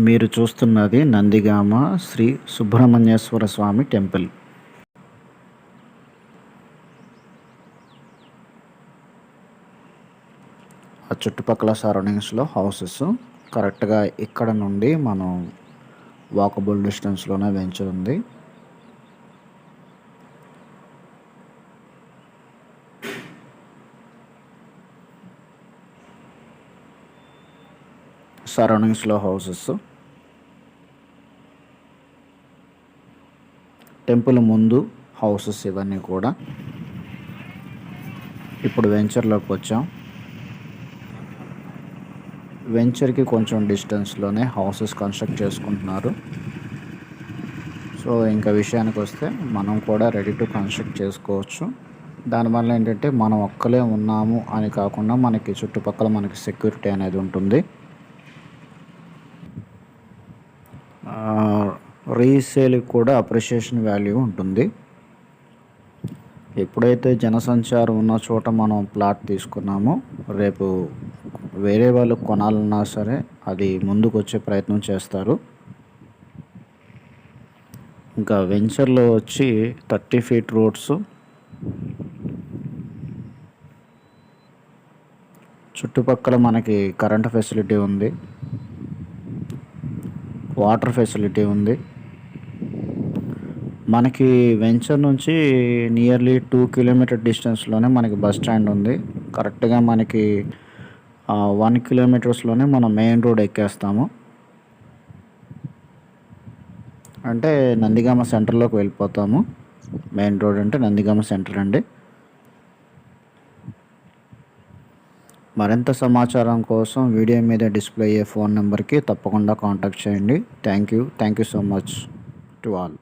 మీరు చూస్తున్నది నందిగామ శ్రీ సుబ్రహ్మణ్యేశ్వర స్వామి టెంపుల్. ఆ చుట్టుపక్కల సరౌండింగ్స్లో హౌసెస్. కరెక్ట్గా ఇక్కడ నుండి మనం వాకబుల్ డిస్టెన్స్లోనే వెంచర్ ఉంది. సరౌండింగ్స్లో హౌసెస్. టెంపుల్ ముందు హౌసెస్ ఇవన్నీ కూడా. ఇప్పుడు వెంచర్లోకి వచ్చాం. వెంచర్కి కొంచెం డిస్టెన్స్లోనే హౌసెస్ కన్స్ట్రక్ట్ చేసుకుంటున్నారు. సో ఇంకా విషయానికి వస్తే మనం కూడా రెడీ టు కన్స్ట్రక్ట్ చేసుకోవచ్చు. దానివల్ల ఏంటంటే మనం ఒక్కలే ఉన్నాము అని కాకుండా మనకి చుట్టుపక్కల మనకి సెక్యూరిటీ అనేది ఉంటుంది. రీసేల్కి కూడా అప్రిషియేషన్ వాల్యూ ఉంటుంది. ఎప్పుడైతే జనసంచారం ఉన్న చోట మనం ప్లాట్ తీసుకున్నామో రేపు వేరే వాళ్ళు కొనాలన్నా సరే అది ముందుకు వచ్చే ప్రయత్నం చేస్తారు. ఇంకా వెంచర్లో వచ్చి థర్టీ ఫీట్ రోడ్స్ చుట్టుపక్కల మనకి కరెంట్ ఫెసిలిటీ ఉంది. వాటర్ ఫెసిలిటీ ఉంది. మనకి వెంచర్ నుంచి నియర్లీ టూ కిలోమీటర్ డిస్టెన్స్లోనే మనకి బస్ స్టాండ్ ఉంది. కరెక్ట్గా మనకి వన్ కిలోమీటర్స్లోనే మనం మెయిన్ రోడ్ ఎక్కేస్తాము. అంటే నందిగామ సెంటర్లోకి వెళ్ళిపోతాము. మెయిన్ రోడ్ అంటే నందిగామ సెంటర్ అండి. మరింత సమాచారం కోసం వీడియో మీద డిస్ప్లే అయ్యే ఫోన్ నెంబర్కి తప్పకుండా కాంటాక్ట్ చేయండి. Thank you thank you so much to all.